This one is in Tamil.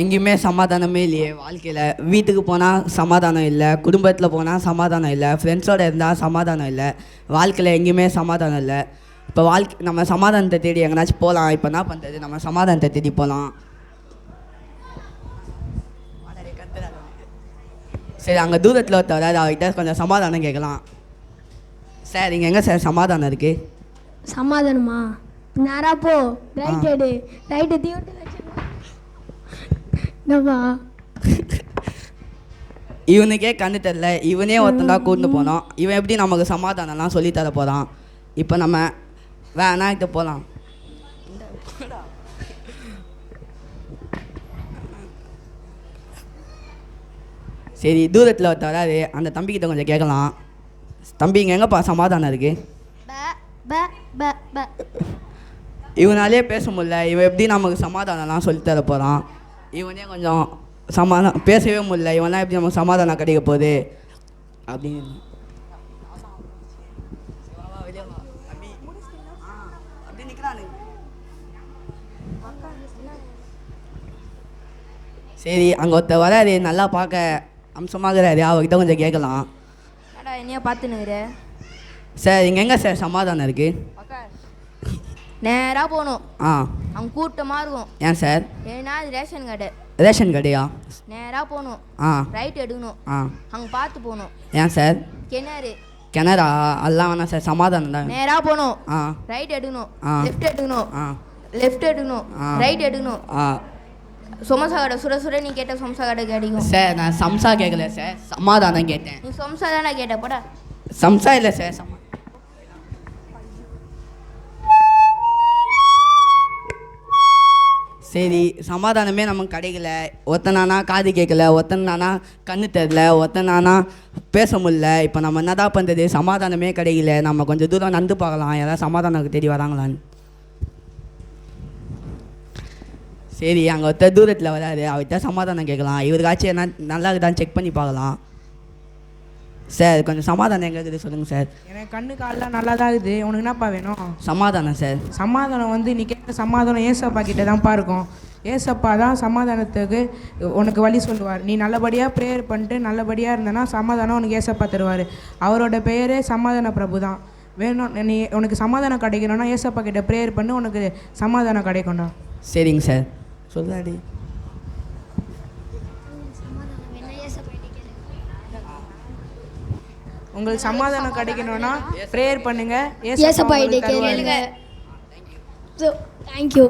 எங்கேயுமே சமாதானமே இல்லையே வாழ்க்கையில். வீட்டுக்கு போனால் சமாதானம் இல்லை குடும்பத்தில் போனால் சமாதானம் இல்லை ஃப்ரெண்ட்ஸோடு இருந்தால் சமாதானம் இல்லை வாழ்க்கையில் எங்கேயுமே சமாதானம் இல்லை. இப்போ வாழ்க்கை நம்ம சமாதானத்தை தேடி எங்கேனாச்சும் போகலாம் இப்போ என்ன பண்ணுறது நம்ம சமாதானத்தை தேடி போகலாம் சரி அங்கே தூரத்தில் ஒருத்தர் வராரு. அவர்கிட்ட கொஞ்சம் சமாதானம் கேட்கலாம். சார் இங்கே எங்கே சார் சமாதானம் இருக்குது சமாதானமா? நேரா போ. ரைட் எடு. ரைட்டு தீவிட்டு இவனுக்கே கண்ணு தெரில இவனே ஒருத்தன் தான் கூட்டு போனோம் இவன் எப்படி நமக்கு சமாதானம்லாம் சொல்லி தர போகிறான் இப்போ நம்ம வேணா கிட்ட போகலாம் சரி தூரத்தில் ஒருத்தர் வராரு. அந்த தம்பிக்கிட்ட கொஞ்சம் கேட்கலாம். தம்பி இங்கே எங்கேப்பா? சமாதானம் இருக்குது இவனாலே பேச முடியல. இவன் எப்படி நமக்கு சமாதானம்லாம் சொல்லி தர போகிறான் இவனே கொஞ்சம் சமாதானம் பேசவே முடியல. இவன்லாம் எப்படி நமக்கு சமாதானம் கிடைக்க போகுது? அப்படின்னு. சரி அங்கே ஒருத்தர் வராரு நல்லா பார்க்க அம்சமாகறாரு. அவர்கிட்ட கொஞ்சம் கேட்கலாம். என்னடா என்னைய பார்த்துனுக்குற சார் இங்கே எங்கே சார்? சமாதானம் இருக்குது நேராக போகணும். ஆ. அங்கே கூட்டமாக இருக்கும். ஏன் சார்? ஏன்னா அது ரேஷன் கடை. ரேஷன் கடையா? நேராக போகணும். ஆ. ரைட் எடுக்கணும். ஆ. அங்கே பார்த்து போகணும். ஏன் சார்? கிணறு. கிணறா? அதெல்லாம் வேணாம் சார். சமாதானம் தான். நேராக போகணும். ஆ. ரைட் எடுக்கணும். ஆ. லெஃப்ட் எடுக்கணும். ஆ. லெஃப்ட் எடுக்கணும். ஆ. ரைட் எடுக்கணும். ஆ. சமோசா கடை சுட சுட நீ கேட்ட சமோசா கடை கிடைக்கும். சார் நான் சம்சா கேட்கல சார். சமாதானம் கேட்டேன். நீ சமோசா தானே கேட்ட? போடா. சம்சா இல்லை சார். சரி சமாதானமே நமக்கு கிடைக்கல. ஒத்தனானா காது கேட்கல ஒத்தனானா கண்ணு தெரில ஒத்தனானா பேச முடியல. இப்போ நம்ம என்னதான் பண்ணுறது சமாதானமே கிடைக்கல. நம்ம கொஞ்சம் தூரம் நடந்து பார்க்கலாம். யாராவது சமாதானம் தேடி வராங்களான்னு. சரி அங்கே ஒருத்தர் தூரத்தில் வராரு. அவர்கிட்ட சமாதானம் கேட்கலாம். இவருக்காச்சும் என்ன நல்லா இருக்குதான்னு செக் பண்ணி பார்க்கலாம். சார் கொஞ்சம் சமாதானம் எங்கே இருக்குது சொல்லுங்கள் சார். எனக்கு கண்ணு கால்லாம் நல்லா தான் இருக்குது. உனக்கு என்னப்பா வேணும்? சமாதானம் சார். சமாதானம் வந்து நீ கேட்ட சமாதானம் ஏசப்பா கிட்ட தான்ப்பா இருக்கும். ஏசப்பா தான் சமாதானத்துக்கு உனக்கு வழி சொல்லுவார். நீ நல்லபடியாக ப்ரேயர் பண்ணிட்டு நல்லபடியாக இருந்தனா சமாதானம் உனக்கு ஏசப்பா தருவார். அவரோட பெயரே சமாதான பிரபு தான். வேணும் நீ உனக்கு சமாதானம் கிடைக்கணும்னா ஏசப்பா கிட்ட ப்ரேயர் பண்ணி உனக்கு சமாதானம் கிடைக்கும்டா. சரிங்க சார். சொல்லாடி உங்களுக்கு சமாதானம் கிடைக்கணும்னா ப்ரேயர் பண்ணுங்க. ஏசப்பா. கேளுங்க. தேங்க்யூ